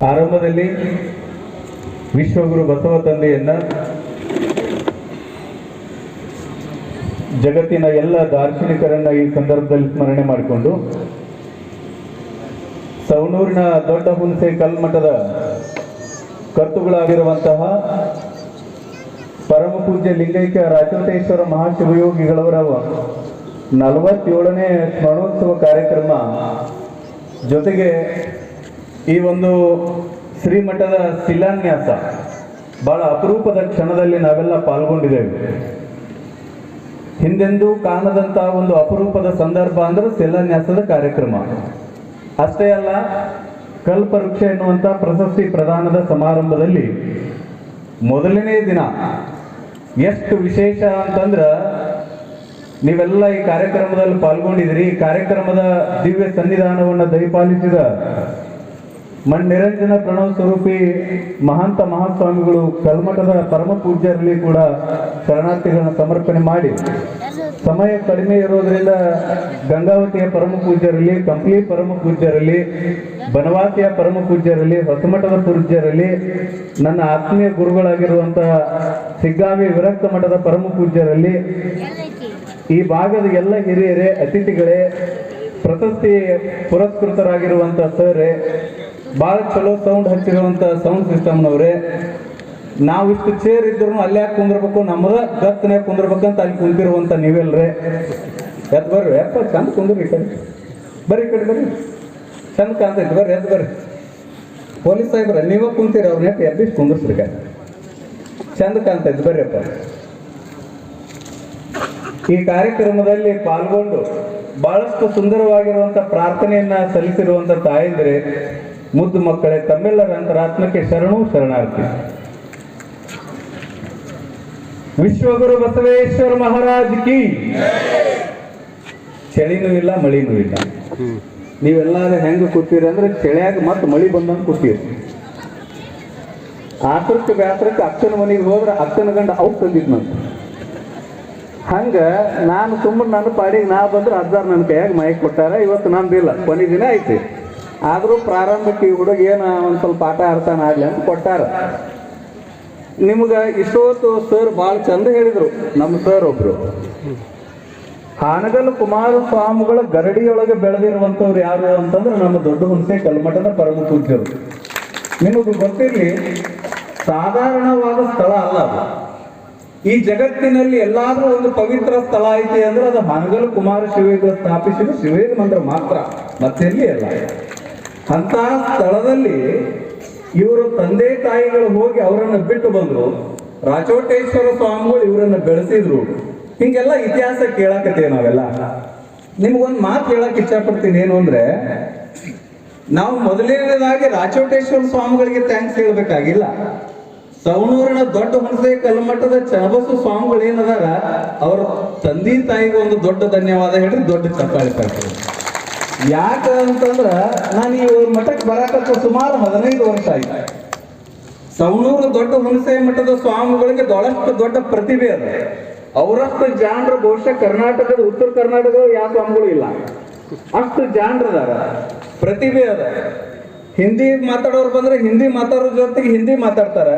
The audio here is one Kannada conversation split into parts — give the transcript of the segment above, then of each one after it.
ಆರಂಭದಲ್ಲಿ ವಿಶ್ವಗುರು ಬಸವ ತಂದೆಯನ್ನ ಜಗತ್ತಿನ ಎಲ್ಲ ದಾರ್ಶನಿಕರನ್ನ ಈ ಸಂದರ್ಭದಲ್ಲಿ ಸ್ಮರಣೆ ಮಾಡಿಕೊಂಡು ಸವಣೂರಿನ ದೊಡ್ಡ ಹುಣಸೆ ಕಲ್ಮಠದ ಕರ್ತುಗಳಾಗಿರುವಂತಹ ಪರಮ ಪೂಜ್ಯ ಲಿಂಗೈಕ್ಯ ರಾಜೋಟೇಶ್ವರ ಮಹಾಶಿವಯೋಗಿಗಳವರ ನಲವತ್ತೇಳನೇ ಸ್ಮರಣೋತ್ಸವ ಕಾರ್ಯಕ್ರಮ ಜೊತೆಗೆ ಈ ಒಂದು ಶ್ರೀಮಠದ ಶಿಲಾನ್ಯಾಸ ಬಹಳ ಅಪರೂಪದ ಕ್ಷಣದಲ್ಲಿ ನಾವೆಲ್ಲ ಪಾಲ್ಗೊಂಡಿದ್ದೇವೆ. ಹಿಂದೆಂದೂ ಕಾಣದಂತಹ ಒಂದು ಅಪರೂಪದ ಸಂದರ್ಭ ಅಂದ್ರೆ ಶಿಲಾನ್ಯಾಸದ ಕಾರ್ಯಕ್ರಮ. ಅಷ್ಟೇ ಅಲ್ಲ ಕಲ್ಪವೃಕ್ಷ ಎನ್ನುವಂಥ ಪ್ರಶಸ್ತಿ ಪ್ರದಾನದ ಸಮಾರಂಭದಲ್ಲಿ ಮೊದಲನೇ ದಿನ ಎಷ್ಟು ವಿಶೇಷ ಅಂತಂದ್ರೆ ನೀವೆಲ್ಲ ಈ ಕಾರ್ಯಕ್ರಮದಲ್ಲಿ ಪಾಲ್ಗೊಂಡಿದ್ದೀರಿ. ಈ ಕಾರ್ಯಕ್ರಮದ ದಿವ್ಯ ಸನ್ನಿಧಾನವನ್ನು ದಯಪಾಲಿಸಿದ ಮಣ್ಣಿರಂಜನ ಪ್ರಣವ ಸ್ವರೂಪಿ ಮಹಾಂತ ಮಹಾಸ್ವಾಮಿಗಳು ಕಲ್ಮಠದ ಪರಮ ಪೂಜ್ಯರಲ್ಲಿ ಕೂಡ ಶರಣಾರ್ಥಿಗಳನ್ನು ಸಮರ್ಪಣೆ ಮಾಡಿ. ಸಮಯ ಕಡಿಮೆ ಇರೋದ್ರಿಂದ ಗಂಗಾವತಿಯ ಪರಮ ಪೂಜ್ಯರಲ್ಲಿ, ಕಂಪ್ಲಿ ಪರಮ ಪೂಜ್ಯರಲ್ಲಿ, ಬನವಾಸಿಯ ಪರಮ ಪೂಜ್ಯರಲ್ಲಿ, ಹೊಸಮಠದ ಪೂಜ್ಯರಲ್ಲಿ, ನನ್ನ ಆತ್ಮೀಯ ಗುರುಗಳಾಗಿರುವಂತಹ ಸಿಗ್ಗಾವಿ ವಿರಕ್ತ ಮಠದ ಪರಮ ಪೂಜ್ಯರಲ್ಲಿ, ಈ ಭಾಗದ ಎಲ್ಲ ಹಿರಿಯರೇ, ಅತಿಥಿಗಳೇ, ಪ್ರಶಸ್ತಿ ಪುರಸ್ಕೃತರಾಗಿರುವಂತಹ ಸರ್ ಭಾಳ ಚಲೋ ಸೌಂಡ್ ಹಚ್ಚಿರುವಂತ ಸೌಂಡ್ ಸಿಸ್ಟಮ್ನವ್ರೆ ನಾವು ಇಷ್ಟು ಚೇರ್ ಇದ್ರು ಅಲ್ಲೇ ಯಾಕೆ ಕುಂದಿರ್ಬೇಕು? ನಮ್ದ ಗತ್ತನ್ಯಾಗ ಕುಂದಿರ್ಬೇಕಂತ ಅಲ್ಲಿ ಕುಂತಿರುವಂತ ನೀವೆಲ್ರೇ. ಎದ್ ಬರ್ರಿ ಯಪ್ಪ ಚಂದ ಕುಂದ್ರಿ ಕಡೆ. ಬರ್ರಿ ಕಡೆ, ಬರ್ರಿ. ಚಂದ ಕಾಣ್ತೈತಿ, ಬರ್ರಿ, ಎದ್ ಬರ್ರಿ. ಪೊಲೀಸ್ ಸಾಹೇಬ್ರ, ನೀವೇ ಕುಂತೀರಿ ಅವ್ರ ನೆಟ್ಟು ಎಬ್ಬಿಸಿ ಕುಂದಿರ್ಸ್ರಿ ಚಂದ ಕಾಣ್ತೈತಿ ಬರ್ರಿಯಪ್ಪ ಈ ಕಾರ್ಯಕ್ರಮದಲ್ಲಿ ಪಾಲ್ಗೊಂಡು ಬಹಳಷ್ಟು ಸುಂದರವಾಗಿರುವಂತ ಪ್ರಾರ್ಥನೆಯನ್ನ ಸಲ್ಲಿಸಿರುವಂತ ತಾಯಂದ್ರೆ ಮುದ್ದು ಮಕ್ಕಳೇ, ತಮ್ಮೆಲ್ಲರ ಅಂತರಾತ್ಮಕ್ಕೆ ಶರಣು, ಶರಣಾರ್ಥಿ. ವಿಶ್ವಗುರು ಬಸವೇಶ್ವರ ಮಹಾರಾಜ್ ಕಿ. ಚಳಿನೂ ಇಲ್ಲ, ಮಳಿನೂ ಇಲ್ಲ. ನೀವೆಲ್ಲಾದ್ರೆ ಹೆಂಗ ಕೂತೀರಿ ಅಂದ್ರೆ ಚಳಿಯಾಗ ಮತ್ತೆ ಮಳಿ ಬಂದಂಗ ಕೂತೀರಿ. ಆತೃಕ್ಕ ಬ್ಯಾತ್ರಕ್ಕೆ ಅಕ್ಕನ ಮನೆಗೆ ಹೋದ್ರೆ ಅಕ್ಕನ ಗಂಡ ಅವ್ ತಂದಿದ್ನಂತ. ಹಂಗ ನಾನು ತುಂಬ ನನ್ನ ಪಾಡಿಗೆ ನಾ ಬಂದ್ರೆ ಅದ್ದಾರ ನನ್ನ ಕೈಯಾಗ ಮೈಕ್ ಕೊಟ್ಟಾರ, ಇವತ್ತು ನಂದಿಲ್ಲ. ಕೊನೆ ದಿನ ಐತಿ. ಆದರೂ ಪ್ರಾರಂಭಕ್ಕೆ ಈ ಹುಡುಗ ಏನು ಒಂದು ಸ್ವಲ್ಪ ಆಟ ಆಡ್ತಾನೆ ಆಗ್ಲಿ ಅಂತ ಕೊಟ್ಟಾರ. ನಿಮ್ಗೆ ಇಷ್ಟೊತ್ತು ಸರ್ ಭಾಳ ಚಂದ ಹೇಳಿದರು ನಮ್ಮ ಸರ್ ಒಬ್ರು. ಹಾನಗಲ್ ಕುಮಾರ ಸ್ವಾಮಿಗಳ ಗರಡಿಯೊಳಗೆ ಬೆಳೆದಿರುವಂಥವ್ರು ಯಾರು ಅಂತಂದ್ರೆ ನಮ್ಮ ದೊಡ್ಡ ಹುಣಸೆ ಕಲ್ಮಠದ ಪರಮ ಪೂಜ್ಯರು ನಿಮಗೆ ಗೊತ್ತಿರಲಿ, ಸಾಧಾರಣವಾದ ಸ್ಥಳ ಅಲ್ಲ ಅದು. ಈ ಜಗತ್ತಿನಲ್ಲಿ ಎಲ್ಲಾದ್ರೂ ಒಂದು ಪವಿತ್ರ ಸ್ಥಳ ಐತಿ ಅಂದ್ರೆ ಅದು ಹಾನಗಲ್ ಕುಮಾರ ಶಿವೇಗ ಸ್ಥಾಪಿಸಿದ ಶಿವೇಗ ಮಂದ್ರ ಮಾತ್ರ. ಮತ್ತೆಲ್ಲಿ ಅಲ್ಲ ಅಂತ ಸ್ಥಳದಲ್ಲಿ ಇವರು ತಂದೆ ತಾಯಿಗಳು ಹೋಗಿ ಅವರನ್ನು ಬಿಟ್ಟು ಬಂದ್ರು. ರಾಚೋಟೇಶ್ವರ ಸ್ವಾಮಿಗಳು ಇವರನ್ನು ಬೆಳೆಸಿದ್ರು. ಹಿಂಗೆಲ್ಲ ಇತಿಹಾಸ ಕೇಳಕತ್ತೇವೆ ನಾವೆಲ್ಲ. ನಿಮ್ಗೊಂದು ಮಾತು ಹೇಳಕ್ ಇಷ್ಟಪಡ್ತೀನಿ ಏನು ಅಂದ್ರೆ, ನಾವು ಮೊದಲನೇದಾಗಿ ರಾಚೋಟೇಶ್ವರ ಸ್ವಾಮಿಗಳಿಗೆ ಥ್ಯಾಂಕ್ಸ್ ಹೇಳ್ಬೇಕಾಗಿಲ್ಲ. ಸವಣೂರಿನ ದೊಡ್ಡ ಹುಣಸೆ ಕಲ್ಮಠದ ಚನಬಸು ಸ್ವಾಮಿಗಳು ಏನದಾರ ಅವ್ರ ತಂದೆ ತಾಯಿಗೆ ಒಂದು ದೊಡ್ಡ ಧನ್ಯವಾದ ಹೇಳಿ ದೊಡ್ಡ ಚಪ್ಪಾಳೆ ತರ್ತಾರೆ ಯಾಕ ಅಂತಂದ್ರ ನಾನು ಈ ಮಠಕ್ಕೆ ಬರಾಕ ಸುಮಾರು ಹದಿನೈದು ವರ್ಷ ಆಯ್ತು. ಸವಣೂರು ದೊಡ್ಡ ಹುಣಸೆ ಮಠದ ಸ್ವಾಮಿಗಳಿಗೆ ದೊಳಷ್ಟು ದೊಡ್ಡ ಪ್ರತಿಭೆ ಅದ. ಅವರಷ್ಟು ಜಾಣರು ಬಹುಶಃ ಕರ್ನಾಟಕದ, ಉತ್ತರ ಕರ್ನಾಟಕದ ಯಾವ ಸ್ವಾಮಿಗಳು ಇಲ್ಲ. ಅಷ್ಟು ಜಾಣರದಾರ ಪ್ರತಿಭೆ ಅದ. ಹಿಂದಿ ಮಾತಾಡೋರು ಬಂದ್ರೆ ಹಿಂದಿ ಮಾತಾಡೋರ ಜೊತೆಗೆ ಹಿಂದಿ ಮಾತಾಡ್ತಾರ.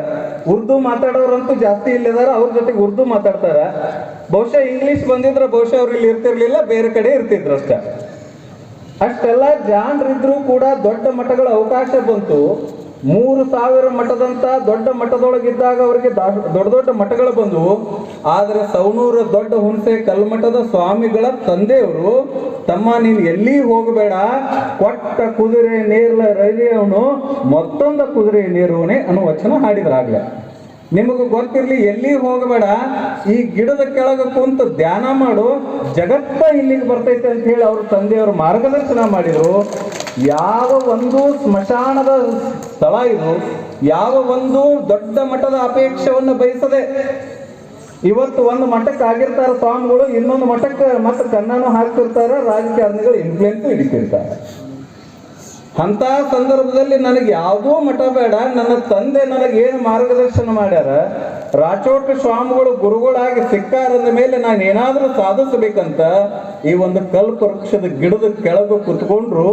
ಉರ್ದು ಮಾತಾಡೋರಂತೂ ಜಾಸ್ತಿ ಇಲ್ಲದಾರ ಅವ್ರ ಜೊತೆಗೆ ಉರ್ದು ಮಾತಾಡ್ತಾರ. ಬಹುಶಃ ಇಂಗ್ಲಿಷ್ ಬಂದಿದ್ರೆ ಬಹುಶಃ ಅವ್ರು ಇಲ್ಲಿ ಇರ್ತಿರ್ಲಿಲ್ಲ, ಬೇರೆ ಕಡೆ ಇರ್ತಿದ್ರು ಅಷ್ಟೇ. ಅಷ್ಟೆಲ್ಲ ಜಾಣರಿದ್ರು ಕೂಡ ದೊಡ್ಡ ಮಠಗಳ ಅವಕಾಶ ಬಂತು. ಮೂರು ಸಾವಿರ ಮಠದಂತ ದೊಡ್ಡ ಮಠದೊಳಗಿದ್ದಾಗ ಅವರಿಗೆ ದೊಡ್ಡ ದೊಡ್ಡ ಮಠಗಳು ಬಂದವು. ಆದ್ರೆ ಸೌನೂರ ದೊಡ್ಡ ಹುಣಸೆ ಕಲ್ಮಠದ ಸ್ವಾಮಿಗಳ ತಂದೆಯವರು, ತಮ್ಮ, ನೀನು ಎಲ್ಲಿ ಹೋಗಬೇಡ. ಕೊಟ್ಟ ಕುದುರೆ ನೇರ್ಲ ರೈಲಿಯವನು ಮತ್ತೊಂದು ಕುದುರೆ ನೀರುವನೆ ಅನ್ನೋ ವಚನ ಹಾಡಿದ್ರಾಗ್ಲೇ. ನಿಮಗೆ ಗೊತ್ತಿರಲಿ ಎಲ್ಲಿ ಹೋಗಬೇಡ. ಈ ಗಿಡದ ಕೆಳಗೆ ಕುಂತು ಧ್ಯಾನ ಮಾಡು. ಜಗತ್ತ ಇಲ್ಲಿಗೆ ಬರ್ತೈತೆ ಅಂತ ಹೇಳಿ ಅವ್ರ ತಂದೆಯವರು ಮಾರ್ಗದರ್ಶನ ಮಾಡಿದ್ರು. ಯಾವ ಒಂದು ಸ್ಮಶಾನದ ಸ್ಥಳ ಇದು, ಯಾವ ಒಂದು ದೊಡ್ಡ ಮಟ್ಟದ ಅಪೇಕ್ಷವನ್ನು ಬಯಸದೆ ಇವತ್ತು ಒಂದು ಮಠಕ್ಕೆ ಆಗಿರ್ತಾರ ಸ್ವಾಮಿಗಳು, ಇನ್ನೊಂದು ಮಠಕ್ಕೆ ಮತ್ತೆ ಕನ್ನನು ಹಾಕ್ತಿರ್ತಾರ, ರಾಜಕಾರಣಿಗಳು ಇನ್ಫ್ಲುಯೆನ್ಸ್ ಹಿಡಿತಿರ್ತಾರೆ. ಅಂತ ಸಂದರ್ಭದಲ್ಲಿ ನನಗೆ ಯಾವುದೋ ಮಠ ಬೇಡ, ನನ್ನ ತಂದೆ ನನಗೆ ಏನು ಮಾರ್ಗದರ್ಶನ ಮಾಡ್ಯಾರ ರಾಚೋಟ ಸ್ವಾಮಿಗಳು ಗುರುಗಳಾಗಿ ಸಿಕ್ಕಾರದ ಮೇಲೆ ನಾನು ಏನಾದರೂ ಸಾಧಿಸಬೇಕಂತ ಈ ಒಂದು ಕಲ್ಪವೃಕ್ಷದ ಗಿಡದ ಕೆಳಗೆ ಕುತ್ಕೊಂಡ್ರು,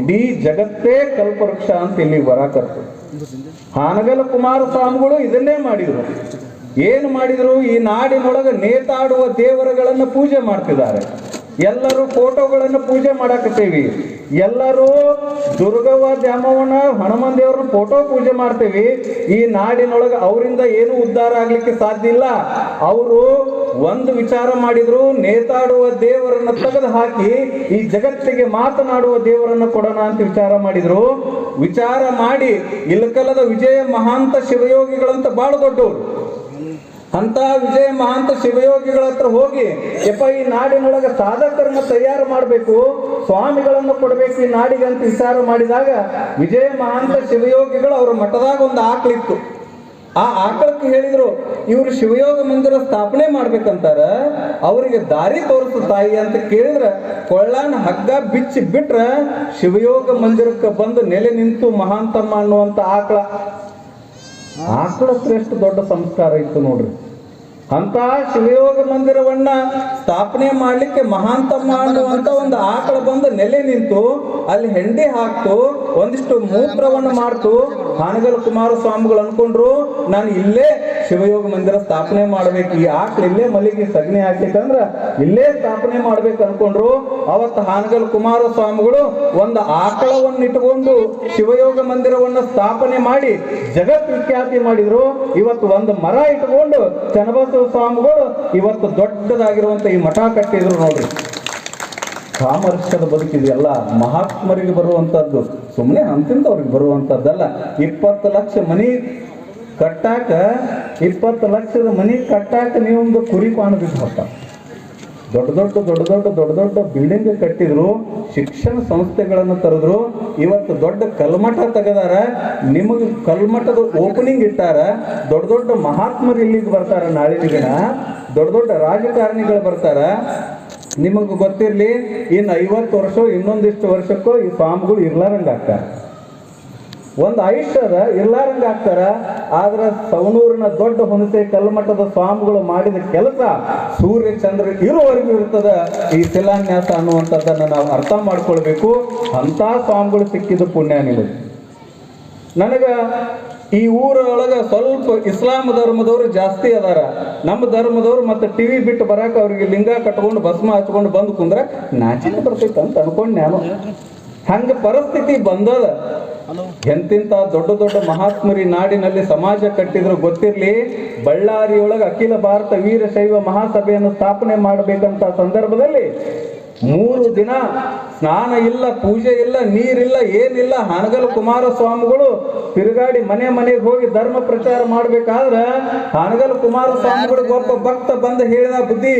ಇಡೀ ಜಗತ್ತೇ ಕಲ್ಪವೃಕ್ಷ ಅಂತ ಇಲ್ಲಿ ಬರಾಕತ್ತು ಹಾನಗಲ ಕುಮಾರ ಸ್ವಾಮಿಗಳು ಇದನ್ನೇ ಮಾಡಿದ್ರು. ಏನು ಮಾಡಿದ್ರು? ಈ ನಾಡಿನೊಳಗೆ ನೇತಾಡುವ ದೇವರುಗಳನ್ನು ಪೂಜೆ ಮಾಡ್ತಿದ್ದಾರೆ. ಎಲ್ಲರೂ ಫೋಟೋಗಳನ್ನು ಪೂಜೆ ಮಾಡಾಕತ್ತೀವಿ. ಎಲ್ಲರೂ ದುರ್ಗವ ದ್ಯಾಮವ್ವನ ಹನುಮನ್ ದೇವ್ರನ್ನ ಫೋಟೋ ಪೂಜೆ ಮಾಡ್ತೀವಿ. ಈ ನಾಡಿನೊಳಗೆ ಅವರಿಂದ ಏನು ಉದ್ಧಾರ ಆಗ್ಲಿಕ್ಕೆ ಸಾಧ್ಯ ಇಲ್ಲ. ಅವರು ಒಂದು ವಿಚಾರ ಮಾಡಿದ್ರು, ನೇತಾಡುವ ದೇವರನ್ನ ತೆಗೆದು ಹಾಕಿ ಈ ಜಗತ್ತಿಗೆ ಮಾತನಾಡುವ ದೇವರನ್ನ ಕೊಡೋಣ ಅಂತ ವಿಚಾರ ಮಾಡಿದ್ರು. ವಿಚಾರ ಮಾಡಿ ಇಲಕಲದ ವಿಜಯ ಮಹಾಂತ ಶಿವಯೋಗಿಗಳಂತ ಬಹಳ ದೊಡ್ಡವರು ಅಂತ ವಿಜಯ ಮಹಾಂತ ಶಿವಯೋಗಿಗಳ ಹತ್ರ ಹೋಗಿ, ಯಪ್ಪ, ಈ ನಾಡಿನೊಳಗೆ ಸಾಧಕರನ್ನ ತಯಾರು ಮಾಡಬೇಕು, ಸ್ವಾಮಿಗಳನ್ನು ಕೊಡಬೇಕು ಈ ನಾಡಿಗೆ ಅಂತ ವಿಚಾರ ಮಾಡಿದಾಗ ವಿಜಯ ಮಹಾಂತ ಶಿವಯೋಗಿಗಳು ಅವ್ರ ಮಠದಾಗ ಒಂದು ಆಕಳಿತ್ತು ಆ ಆಕಳಕ್ಕೆ ಹೇಳಿದ್ರು, ಇವರು ಶಿವಯೋಗ ಮಂದಿರ ಸ್ಥಾಪನೆ ಮಾಡ್ಬೇಕಂತಾರ, ಅವರಿಗೆ ದಾರಿ ತೋರಿಸು ತಾಯಿ ಅಂತ ಕೇಳಿದ್ರ, ಕೊಳ್ಳಾನ ಹಗ್ಗ ಬಿಚ್ಚಿ ಬಿಟ್ರ ಶಿವಯೋಗ ಮಂದಿರಕ್ಕೆ ಬಂದು ನೆಲೆ ನಿಂತು ಮಹಾಂತಮ್ಮ ಅನ್ನುವಂತ ಆಕಳ ಆಕಳ ಶ್ರೇಷ್ಠ ದೊಡ್ಡ ಸಂಸ್ಕಾರ ಇತ್ತು ನೋಡ್ರಿ. ಅಂತ ಶಿವಯೋಗ ಮಂದಿರವನ್ನ ಸ್ಥಾಪನೆ ಮಾಡ್ಲಿಕ್ಕೆ ಮಹಾಂತಮ್ಮ ಅನ್ನುವಂತ ಒಂದು ಆಕಳ ಬಂದು ನೆಲೆ ನಿಂತು ಅಲ್ಲಿ ಹೆಂಡಿ ಹಾಕ್ತು ಒಂದಿಷ್ಟು ಮೂತ್ರವನ್ನು ಮಾಡ್ತು ಹಾನಗಲ್ ಕುಮಾರಸ್ವಾಮಿಗಳು ಅನ್ಕೊಂಡ್ರು, ನಾನು ಇಲ್ಲೇ ಶಿವಯೋಗ ಮಂದಿರ ಸ್ಥಾಪನೆ ಮಾಡ್ಬೇಕು. ಈ ಆಕಳ ಇಲ್ಲೇ ಮಲಿಗೆ ಸಗಣಿ ಹಾಕ್ಲಿಕ್ಕಂದ್ರ ಇಲ್ಲೇ ಸ್ಥಾಪನೆ ಮಾಡ್ಬೇಕು ಅನ್ಕೊಂಡ್ರು. ಅವತ್ತು ಹಾನಗಲ್ ಕುಮಾರಸ್ವಾಮಿಗಳು ಒಂದು ಆಕಳವನ್ನು ಇಟ್ಕೊಂಡು ಶಿವಯೋಗ ಮಂದಿರವನ್ನ ಸ್ಥಾಪನೆ ಮಾಡಿ ಜಗತ್ ವಿಖ್ಯಾತಿ ಮಾಡಿದ್ರು. ಇವತ್ತು ಒಂದು ಮರ ಇಟ್ಕೊಂಡು ಚನ್ನಬಸವ ಸ್ವಾಮಿಗಳು ಇವತ್ತು ದೊಡ್ಡದಾಗಿರುವಂತ ಈ ಮಠ ಕಟ್ಟಿದ್ರು ನೋಡ್ರಿ. ಸಾಮರಸ್ಯದ ಬದುಕಿದೆಯಲ್ಲ, ಮಹಾತ್ಮರಿಗೆ ಬರುವಂತದ್ದು. ಸುಮ್ಮನೆ ಅಂತಿಂದವ್ರಿಗೆ ಬರುವಂತದ್ದಲ್ಲ. ಇಪ್ಪತ್ತು ಲಕ್ಷ ಮನಿ ಕಟ್ಟಾಕ, ಇಪ್ಪತ್ತು ಲಕ್ಷದ ಮನಿ ಕಟ್ಟಾಕ ನೀವೊಂದು ಕುರಿ ಕಾಣಬೇಕು ಹೊತ್ತ ದೊಡ್ಡ ದೊಡ್ಡ ದೊಡ್ಡ ದೊಡ್ಡ ದೊಡ್ಡ ದೊಡ್ಡ ಬಿಲ್ಡಿಂಗ್ ಕಟ್ಟಿದ್ರು, ಶಿಕ್ಷಣ ಸಂಸ್ಥೆಗಳನ್ನು ತರದ್ರು. ಇವತ್ತು ದೊಡ್ಡ ಕಲ್ಮಠ ತೆಗೆದಾರ, ನಿಮಗೆ ಕಲ್ಮಠದ ಓಪನಿಂಗ್ ಇಟ್ಟಾರ. ದೊಡ್ಡ ದೊಡ್ಡ ಮಹಾತ್ಮರು ಇಲ್ಲಿಗೆ ಬರ್ತಾರ ನಾಳಿನ ದಿನ. ದೊಡ್ಡ ದೊಡ್ಡ ರಾಜಕಾರಣಿಗಳು ಬರ್ತಾರ. ನಿಮಗೆ ಗೊತ್ತಿರಲಿ ಇನ್ನು ಐವತ್ತು ವರ್ಷ, ಇನ್ನೊಂದಿಷ್ಟು ವರ್ಷಕ್ಕೂ ಈ ಸ್ವಾಮಿಗಳು ಇರ್ಲಾರಂಗ ಆಗ್ತಾರೆ. ಒಂದು ಆಯುಷ್ಯ ಅದ ಇರ್ಲಾರಂಗ ಆಗ್ತಾರ, ಆದ್ರ ಸವಣೂರಿನ ದೊಡ್ಡ ಹುಣಸೆ ಕಲ್ಮಠದ ಸ್ವಾಮಿಗಳು ಮಾಡಿದ ಕೆಲಸ ಸೂರ್ಯ ಚಂದ್ರ ಇರುವವರೆಗೂ ಇರ್ತದ, ಈ ಶಿಲಾನ್ಯಾಸ ಅನ್ನುವಂಥದ್ದನ್ನು ನಾವು ಅರ್ಥ ಮಾಡ್ಕೊಳ್ಬೇಕು. ಅಂತ ಸ್ವಾಮಿಗಳು ಸಿಕ್ಕಿದ ಪುಣ್ಯ ನಿಮಗೆ. ನನಗ ಈ ಊರೊಳಗ ಸ್ವಲ್ಪ ಇಸ್ಲಾಂ ಧರ್ಮದವರು ಜಾಸ್ತಿ ಅದಾರ. ನಮ್ಮ ಧರ್ಮದವ್ರು ಮತ್ತೆ ಟಿವಿ ಬಿಟ್ಟು ಬರಾಕ ಅವ್ರಿಗೆ ಲಿಂಗ ಕಟ್ಕೊಂಡು ಭಸ್ಮ ಹಚ್ಕೊಂಡು ಬಂದು ಕುಂದ್ರ ನಾಚಿನ ಬರ್ತೈತೆ ಅಂತ ಅನ್ಕೊಂಡ್ ನಾನು. ಹಂಗ ಪರಿಸ್ಥಿತಿ ಬಂದದ. ಎಂತಿಂತ ದೊಡ್ಡ ದೊಡ್ಡ ಮಹಾತ್ಮರಿ ನಾಡಿನಲ್ಲಿ ಸಮಾಜ ಕಟ್ಟಿದ್ರು ಗೊತ್ತಿರ್ಲಿ ಬಳ್ಳಾರಿಯೊಳಗೆ ಅಖಿಲ ಭಾರತ ವೀರಶೈವ ಮಹಾಸಭೆಯನ್ನು ಸ್ಥಾಪನೆ ಮಾಡಬೇಕಂತ ಸಂದರ್ಭದಲ್ಲಿ ಮೂರು ದಿನ ಸ್ನಾನ ಇಲ್ಲ, ಪೂಜೆ ಇಲ್ಲ, ನೀರಿಲ್ಲ, ಏನಿಲ್ಲ ಹಣಗಲ್ ಕುಮಾರ ಸ್ವಾಮಿಗಳು ತಿರುಗಾಡಿ ಮನೆ ಮನೆಗೆ ಹೋಗಿ ಧರ್ಮ ಪ್ರಚಾರ ಮಾಡ್ಬೇಕಾದ್ರ ಕುಮಾರ ಕುಮಾರಸ್ವಾಮಿಗಳಿಗೆ ಒಬ್ಬ ಭಕ್ತ ಬಂದು ಹೇಳಿದ ಬುದ್ಧಿ,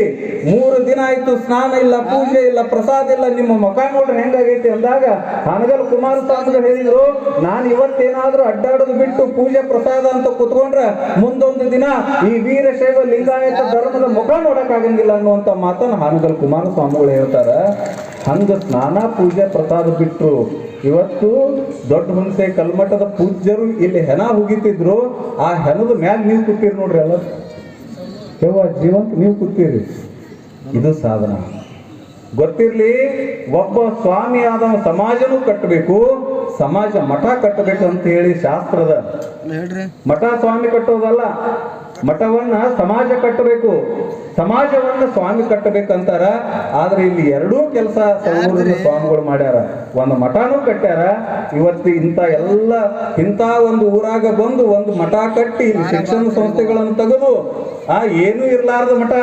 ಮೂರು ದಿನ ಆಯ್ತು ಸ್ನಾನ ಇಲ್ಲ, ಪೂಜೆ ಇಲ್ಲ, ಪ್ರಸಾದ ಇಲ್ಲ, ನಿಮ್ಮ ಮುಖ ನೋಡ್ರಿ ಹೆಂಗಾಗೈತಿ ಅಂದಾಗ ಹಣಗಲ್ ಕುಮಾರ ಸ್ವಾಮಿಗಳು ಹೇಳಿದ್ರು, ನಾನು ಇವತ್ತೇನಾದ್ರೂ ಅಡ್ಡಾಡೋದು ಬಿಟ್ಟು ಪೂಜೆ ಪ್ರಸಾದ ಅಂತ ಕುತ್ಕೊಂಡ್ರೆ ಮುಂದೊಂದು ದಿನ ಈ ವೀರಶೈವ ಲಿಂಗಾಯತ ಧರ್ಮದ ಮುಖ ನೋಡಕ್ ಆಗಂಗಿಲ್ಲ ಅನ್ನುವಂತ ಮಾತನ್ನ ಕುಮಾರ ಸ್ವಾಮಿಗಳು ಹೇಳ್ತಾರ. ಹಂಗ ಸ್ನಾನ ಪೂಜೆ ಪ್ರಸಾದ ಬಿಟ್ರು. ಇವತ್ತು ದೊಡ್ಡ ಹುಣಸೆ ಕಲ್ಮಠದ ಪೂಜ್ಯರು ಇಲ್ಲಿ ಹೆಣ ಹುಗಿತಿದ್ರು. ಆ ಹೆಣದ ಮ್ಯಾಲ ನೀವು ಕೂತೀರಿ ನೋಡ್ರಿ ಅಲ್ಲ ಯವ್ವ ಜೀವಂತ ನೀವು ಕೂತೀರಿ. ಇದು ಸಾಧನ. ಗೊತ್ತಿರ್ಲಿ ಒಬ್ಬ ಸ್ವಾಮಿ ಆದ ಸಮಾಜನೂ ಕಟ್ಟಬೇಕು ಸಮಾಜ ಮಠ ಕಟ್ಟಬೇಕು ಅಂತ ಹೇಳಿ ಶಾಸ್ತ್ರದ ಮಠ ಸ್ವಾಮಿ ಕಟ್ಟೋದಲ್ಲ. ಮಠವನ್ನ ಸಮಾಜ ಕಟ್ಟಬೇಕು. ಸಮಾಜವನ್ನ ಸ್ವಾಮಿ ಕಟ್ಟಬೇಕಂತಾರ. ಆದ್ರೆ ಇಲ್ಲಿ ಎರಡೂ ಕೆಲಸ ಸ್ವಾಮಿಗಳು ಮಾಡ್ಯಾರ. ಒಂದು ಮಠನೂ ಕಟ್ಟ್ಯಾರ. ಇವತ್ತು ಇಂಥ ಎಲ್ಲ ಇಂಥ ಒಂದು ಊರಾಗ ಬಂದು ಒಂದು ಮಠ ಕಟ್ಟಿ ಶಿಕ್ಷಣ ಸಂಸ್ಥೆಗಳನ್ನು ತೆಗೆದು ಆ ಏನೂ ಇರಲಾರ್ದ ಮಠ.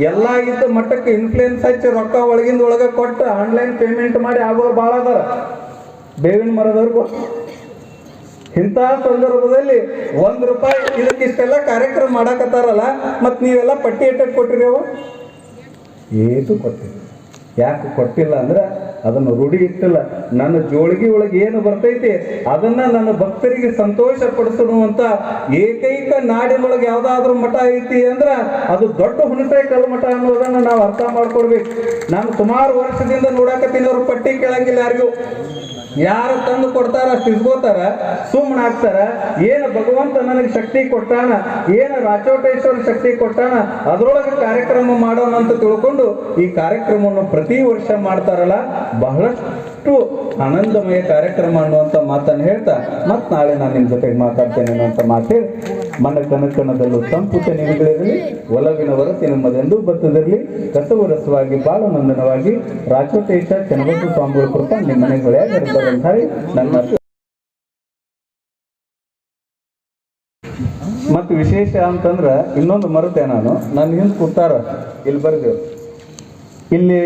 ಎಲ್ಲ ಇದ್ದ ಮಠಕ್ಕೆ ಇನ್ಫ್ಲೂಯೆನ್ಸ್ ಹಚ್ಚಿ ರೊಕ್ಕ ಒಳಗಿಂದ ಒಳಗ ಕೊಟ್ಟು ಆನ್ಲೈನ್ ಪೇಮೆಂಟ್ ಮಾಡಿ ಆಗೋರು ಭಾಳ ಅದಾರ ಬೇವಿನ ಮರದವ್ರಿಗೂ. ಇಂಥ ಸಂದರ್ಭದಲ್ಲಿ ಒಂದ್ ರೂಪಾಯಿ ಇದಕ್ಕೆ ಇಷ್ಟೆಲ್ಲ ಕಾರ್ಯಕ್ರಮ ಮಾಡಾಕತ್ತಾರಲ್ಲ, ಮತ್ ನೀವೆಲ್ಲ ಪಟ್ಟಿ ಇಟ್ಟಕ್ಕೆ ಕೊಟ್ಟಿರಿ ಅವು ಏನು ಕೊಟ್ಟಿರಿ ಯಾಕೆ ಕೊಟ್ಟಿಲ್ಲ ಅಂದ್ರೆ ಅದನ್ನು ರೂಢಿ ಇಟ್ಟಿಲ್ಲ ನನ್ನ ಜೋಳಿಗೆ ಒಳಗೆ ಏನು ಬರ್ತೈತಿ, ಅದನ್ನ ನನ್ನ ಭಕ್ತರಿಗೆ ಸಂತೋಷ ಪಡಿಸುವಂತ ಏಕೈಕ ನಾಡಿನೊಳಗೆ ಯಾವ್ದಾದ್ರು ಮಠ ಐತಿ ಅಂದ್ರ ಅದು ದೊಡ್ಡ ಹುಣಸೆ ಕಲ್ಲು ಮಠ ಅನ್ನೋದನ್ನ ನಾವು ಅರ್ಥ ಮಾಡ್ಕೊಡ್ಬೇಕು. ನಾನು ಸುಮಾರು ವರ್ಷದಿಂದ ನೋಡಾಕತ್ತೀನಿ ಅವ್ರ ಪಟ್ಟಿ ಕೇಳಂಗಿಲ್ಲ ಯಾರಿಗೂ. ಯಾರು ತಂದು ಕೊಡ್ತಾರ ಅಷ್ಟು ಇಸ್ಕೋತಾರ ಸುಮ್ಮನೆ ಏನ ಭಗವಂತ ನನಗೆ ಶಕ್ತಿ ಕೊಟ್ಟಾನ? ಏನು ರಾಚೋಟೇಶ್ವರ ಶಕ್ತಿ ಕೊಟ್ಟಾನ? ಅದ್ರೊಳಗೆ ಕಾರ್ಯಕ್ರಮ ಮಾಡೋಣ ಅಂತ ತಿಳ್ಕೊಂಡು ಈ ಕಾರ್ಯಕ್ರಮವನ್ನು ಪ್ರತಿ ವರ್ಷ ಮಾಡ್ತಾರಲ್ಲ, ಬಹಳಷ್ಟು ಆನಂದಮಯ ಕಾರ್ಯಕ್ರಮ ಅನ್ನುವಂತ ಮಾತನ್ನು ಹೇಳ್ತಾ ಮತ್ ನಾಳೆ ನಾನು ನಿಮ್ ಜೊತೆಗೆ ಮಾತಾಡ್ತೇನೆ ಅನ್ನುವಂತ ಮಾತು ಹೇಳಿ. ಮನ ಕನಕನದಲ್ಲೂ ತಂಪುತ ನಿಮಗಳಿರಲಿ ಒಲವಿನ ವರಸಿ ನಮ್ಮದೆಂದೂ ಬತ್ತದಿರಲಿ ಕಸವರಸವಾಗಿ ಮಂದನವಾಗಿ ರಾಚೋಟೇಶ ಚನ್ನಬಸವ ಸ್ವಾಮಿಗಳ ಕೃಪಾ ನಿಮ್ಮ ಮನೆಗೆ ನನ್ನ ಮಾತು ಮತ್ತು ವಿಶೇಷ ಅಂತಂದ್ರ ಇನ್ನೊಂದು ಮರುತೆ ನಾನು. ನನ್ನ ಹಿಂದೆ ಕೂತಾರ, ಇಲ್ಲಿ ಬರ್ದೇವು ಇಲ್ಲಿ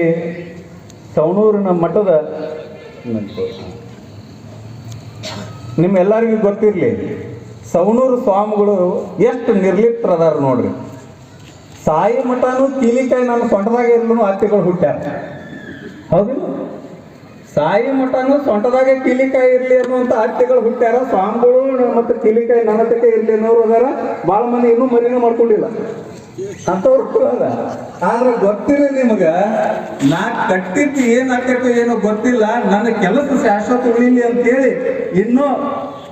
ಸವಣೂರಿನ ಮಠದ ನಿಮ್ಮೆಲ್ಲರಿಗೂ ಗೊತ್ತಿರಲಿ, ಸವಣೂರು ಸ್ವಾಮಿಗಳು ಎಷ್ಟು ನಿರ್ಲಿಪ್ತರದಾರ ನೋಡ್ರಿ. ಸಾಯಿ ಮಠನು ಕೀಲಿಕಾಯಿ ನನ್ನ ಸೊಂಟದಾಗ ಇರ್ಲೂ ಅತ್ತಿಗಳು ಹುಟ್ಟ್ಯಾರ. ಹೌದು? ಸಾಯಿ ಮಠನು ಸೊಂಟದಾಗ ಕೀಲಿಕಾಯಿ ಇರ್ಲಿ ಅನ್ನುವಂಥ ಆತಿಗಳು ಹುಟ್ಟ್ಯಾರ. ಸ್ವಾಮಿಗಳು ಮತ್ತು ಕೀಲಿಕಾಯಿ ನನ್ನ ತಕ್ಕೆ ಇರ್ಲಿ ಅನ್ನೋರು ಅದಾರ. ಭಾಳ ಮಂದಿ ಇನ್ನೂ ಮರಿನೂ ಮಾಡ್ಕೊಂಡಿಲ್ಲ. ಅಂತವ್ರು ಆದ್ರೆ ಗೊತ್ತಿಲ್ಲ ನಿಮ್ಗ. ನಾ ಕಟ್ಟಿದ್ದು ಏನ್ ಆಕೈತೋ ಏನೋ ಗೊತ್ತಿಲ್ಲ. ನನ್ನ ಕೆಲಸ ಶಾಶ್ವತ ಉಳಿಲಿ ಅಂತೇಳಿ ಇನ್ನು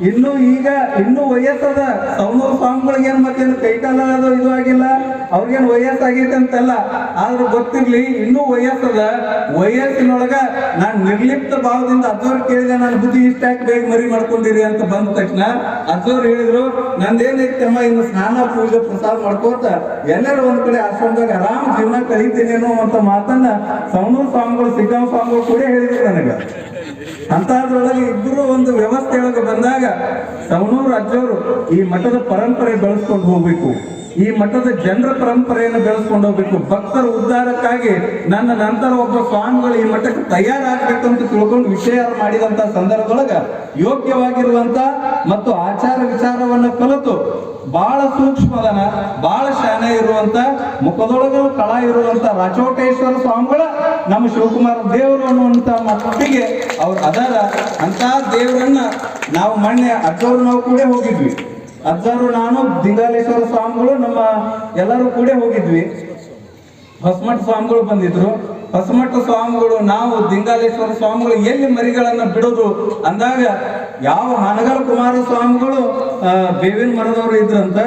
ಇನ್ನು ಈಗ, ಇನ್ನೂ ವಯಸ್ಸದ ಸ್ವಾಮಿಗಳಿಗೆ ಸ್ವಾಮಿಗಳಿಗೇನು ಮತ್ತೇನು ಕೈಕಾಲ ಅದು ಇದು ಆಗಿಲ್ಲ? ಅವ್ರಿಗೇನು ವಯಸ್ಸಾಗೈತೆ ಅಂತಲ್ಲ. ಆದ್ರೂ ಗೊತ್ತಿರ್ಲಿ, ಇನ್ನೂ ವಯಸ್ಸದ, ವಯಸ್ಸಿನೊಳಗ ನಾನ್ ನಿರ್ಲಿಪ್ತ ಭಾವದಿಂದ ಅಜ್ಜವ್ರು ಕೇಳಿದೆ ನನ್ನ ಬುದ್ಧಿ ಇಷ್ಟ ಬೇಗ ಮರಿ ಮಾಡ್ಕೊಂಡಿರಿ ಅಂತ ಬಂದ ತಕ್ಷಣ ಅಜ್ಜವ್ರು ಹೇಳಿದ್ರು ನಂದೇನೈತಮ್ಮ ಇನ್ನು ಸ್ನಾನ, ಪೂಜೆ, ಪ್ರಸಾದ ಮಾಡ್ಕೋತ ಎಲ್ಲರೂ ಒಂದ್ ಕಡೆ ಆಶ್ರಮದಾಗ ಆರಾಮ್ ಜೀವನ ಕಳೀತೀನೇನೋ ಅಂತ ಮಾತನ್ನ ಸೌನೂರು ಸ್ವಾಮಿಗಳು ಸಿದ್ಧಾಮ ಸ್ವಾಮಿಗಳು ಕೂಡ ಹೇಳಿದ್ರು ನನಗ. ಅಂತದ್ರೊಳಗೆ ಇಬ್ಬರು ಒಂದು ವ್ಯವಸ್ಥೆ ಒಳಗೆ ಬಂದಾಗ ಸವಣೂರು ಅಜ್ಜವರು ಈ ಮಠದ ಪರಂಪರೆ ಬೆಳೆಸ್ಕೊಂಡು ಹೋಗ್ಬೇಕು. ಈ ಮಠದ ಜನರ ಪರಂಪರೆಯನ್ನು ಬೆಳೆಸ್ಕೊಂಡು ಹೋಗ್ಬೇಕು. ಭಕ್ತರ ಉದ್ಧಾರಕ್ಕಾಗಿ ನನ್ನ ನಂತರ ಒಬ್ಬ ಸ್ವಾಮಿಗಳು ಈ ಮಠಕ್ಕೆ ತಯಾರಾಗಬೇಕಂತ ತಿಳ್ಕೊಂಡು ವಿಷಯ ಮಾಡಿದಂತ ಸಂದರ್ಭದೊಳಗ ಯೋಗ್ಯವಾಗಿರುವಂತ ಮತ್ತು ಆಚಾರ ವಿಚಾರವನ್ನ ಕಲಿತು ಬಹಳ ಸೂಕ್ಷ್ಮದನ ಬಹಳ ಶಾನೆ ಇರುವಂತ, ಮುಖದೊಳಗ ಕಳ ಇರುವಂತ ರಾಚೋಟೇಶ್ವರ ಸ್ವಾಮಿಗಳ ನಮ್ಮ ಶಿವಕುಮಾರ ದೇವರು ಅನ್ನುವಂತ ಮಟ್ಟಿಗೆ ಅವ್ರು ಅದಾರ. ಅಂತ ದೇವರನ್ನ ನಾವು ಮೊನ್ನೆ ಅಜ್ಜವ್ರು ನಾವು ಕೂಡ ಹೋಗಿದ್ವಿ. ಅಜ್ಜರು, ನಾನು, ದಿಂಗಾಲೇಶ್ವರ ಸ್ವಾಮಿಗಳು, ನಮ್ಮ ಎಲ್ಲರೂ ಕೂಡ ಹೋಗಿದ್ವಿ. ಹೊಸಮಠ ಸ್ವಾಮಿಗಳು ಬಂದಿದ್ರು. ಹೊಸಮಠ ಸ್ವಾಮಿಗಳು, ನಾವು ದಿಂಗಾಲೇಶ್ವರ ಸ್ವಾಮಿಗಳು ಎಲ್ಲಿ ಮರಿಗಳನ್ನು ಬಿಡೋದು? ಅಂದಾಗ ಯಾವ ಹನಗಲ್ ಕುಮಾರ ಸ್ವಾಮಿಗಳು ಬೇವಿನ ಮರದವರು ಇದ್ರಂತ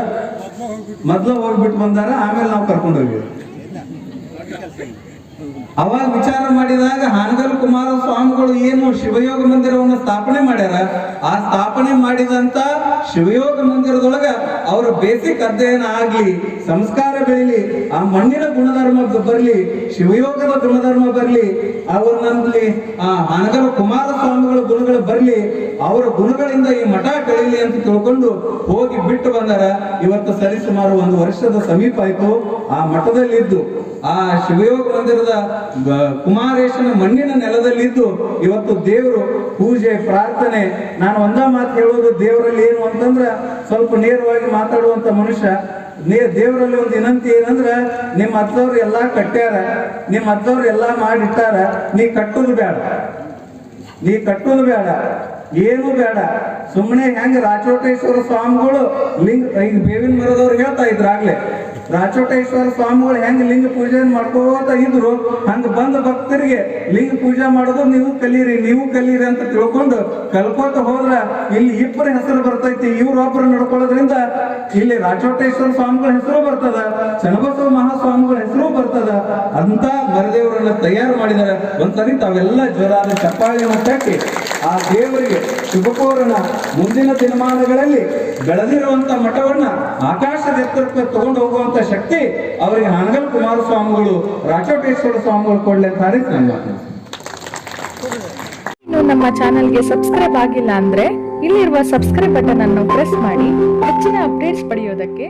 ಮೊದ್ಲು ಹೋಗ್ಬಿಟ್ಟು ಬಂದಾರ, ಆಮೇಲೆ ನಾವು ಕರ್ಕೊಂಡು ಅವಾಗ ವಿಚಾರ ಮಾಡಿದಾಗ ಹಾನಗಲ್ ಕುಮಾರ ಸ್ವಾಮಿಗಳು ಏನು ಶಿವಯೋಗ ಮಂದಿರವನ್ನು ಸ್ಥಾಪನೆ ಮಾಡ್ಯಾರ? ಆ ಸ್ಥಾಪನೆ ಮಾಡಿದಂತ ಶಿವಯೋಗ ಮಂದಿರದೊಳಗ ಅವರ ಬೇಸಿಕ್ ಅಧ್ಯಯನ ಆಗ್ಲಿ, ಸಂಸ್ಕಾರ ಬೆಳಿಲಿ, ಆ ಮಣ್ಣಿನ ಗುಣಧರ್ಮ ಬರ್ಲಿ, ಶಿವಯೋಗದ ಗುಣಧರ್ಮ ಬರ್ಲಿ ಅವ್ರನಲ್ಲಿ ಆ ಹಾನಗಲ್ ಕುಮಾರ ಸ್ವಾಮಿಗಳ ಗುಣಗಳು ಬರ್ಲಿ, ಅವರ ಗುಣಗಳಿಂದ ಈ ಮಠ ಬೆಳಿಲಿ ಅಂತ ತಿಳ್ಕೊಂಡು ಹೋಗಿ ಬಿಟ್ಟು ಬಂದಾರ ಇವತ್ತು ಸರಿಸುಮಾರು ಒಂದು ವರ್ಷದ ಸಮೀಪ ಆಯ್ತು. ಆ ಮಠದಲ್ಲಿದ್ದು, ಆ ಶಿವಯೋಗ ಮಂದಿರದ ಕುಮಾರೇಶನ ಮಣ್ಣಿನ ನೆಲದಲ್ಲಿದ್ದು ಇವತ್ತು ದೇವರು ಪೂಜೆ, ಪ್ರಾರ್ಥನೆ. ನಾನು ಒಂದ ಮಾತು ಹೇಳೋದು, ದೇವರಲ್ಲಿ ಏನು ಅಂತಂದ್ರ ಸ್ವಲ್ಪ ನೇರವಾಗಿ ಮಾತಾಡುವಂತ ಮನುಷ್ಯ. ನೀ, ದೇವರಲ್ಲಿ ಒಂದು ವಿನಂತಿ ಏನಂದ್ರ ನಿಮ್ಮ ಅತ್ತವ್ರು ಎಲ್ಲಾ ಕಟ್ಟ್ಯಾರ ನಿಮ್ಮ ಅತ್ತವ್ರು ಎಲ್ಲಾ ಮಾಡಿಟ್ಟಾರ, ನೀ ಕಟ್ಟೋದು ಬೇಡ ನೀ ಕಟ್ಟೋದು ಬೇಡ ಏನು ಬೇಡ. ಸುಮ್ಮನೆ ಹೆಂಗ ರಾಚೋಟೇಶ್ವರ ಸ್ವಾಮಿಗಳು ಲಿಂಗ ಈಗ ಬೇವಿನ ಮರದವ್ರು ಹೇಳ್ತಾ ಇದ್ರು ಆಗ್ಲೇ. ರಾಚೋಟೇಶ್ವರ ಸ್ವಾಮಿಗಳು ಹೆಂಗ್ ಲಿಂಗ ಪೂಜೆ ಮಾಡ್ಕೋತ ಇದ್ರು, ಹಂಗ ಬಂದ ಭಕ್ತರಿಗೆ ಲಿಂಗ ಪೂಜೆ ಮಾಡೋದು ನೀವು ಕಲೀರಿ ನೀವು ಕಲೀರಿ ಅಂತ ತಿಳ್ಕೊಂಡು ಕಲ್ಕೋತ ಹೋದ್ರ ಇಲ್ಲಿ ಇಬ್ಬರ ಹೆಸರು ಬರ್ತೈತಿ ಇವ್ರೊಬ್ಬರು ನಡ್ಕೊಳ್ಳೋದ್ರಿಂದ ಇಲ್ಲಿ ರಾಚೋಟೇಶ್ವರ ಸ್ವಾಮಿಗಳ ಹೆಸರು ಬರ್ತದ, ಚನ್ನಬಸವ ಮಹಾಸ್ವಾಮಿಗಳ ಹೆಸರು ಬರ್ತದ. ಅಂತ ಮರದೇವರನ್ನ ತಯಾರು ಮಾಡಿದಾರೆ. ಒಂದ್ಸರಿ ತಾವೆಲ್ಲ ಜ್ವರ ಚಪ್ಪಾಳಿಯನ್ನು ತಟ್ಟಿ ಆ ದೇವರಿಗೆ ಶುಭಕೋರನ ಮುಂದಿನ ದಿನಮಾನಗಳಲ್ಲಿ ಬೆಳೆದಿರುವಂತ ಮಠವನ್ನ ಆಕಾಶದ ಎತ್ತರಕ್ಕೆ ತಗೊಂಡು ಹೋಗುವಂತ ಶಕ್ತಿ ಅವರಿಗೆ ಹಾನಗಲ್ ಕುಮಾರಸ್ವಾಮಿಗಳು ರಾಚೋಟೇಶ್ವರ ಸ್ವಾಮಿಗಳು ಕೊಡ್ಲಿ ಅಂತ ನನ್ನ. ಇನ್ನು ನಮ್ಮ ಚಾನೆಲ್ಗೆ ಸಬ್ಸ್ಕ್ರೈಬ್ ಆಗಿಲ್ಲ ಅಂದ್ರೆ ಇಲ್ಲಿರುವ ಸಬ್ಸ್ಕ್ರೈಬ್ ಬಟನ್ ಅನ್ನು ಪ್ರೆಸ್ ಮಾಡಿ, ಹೆಚ್ಚಿನ ಅಪ್ಡೇಟ್ಸ್ ಪಡೆಯೋದಕ್ಕೆ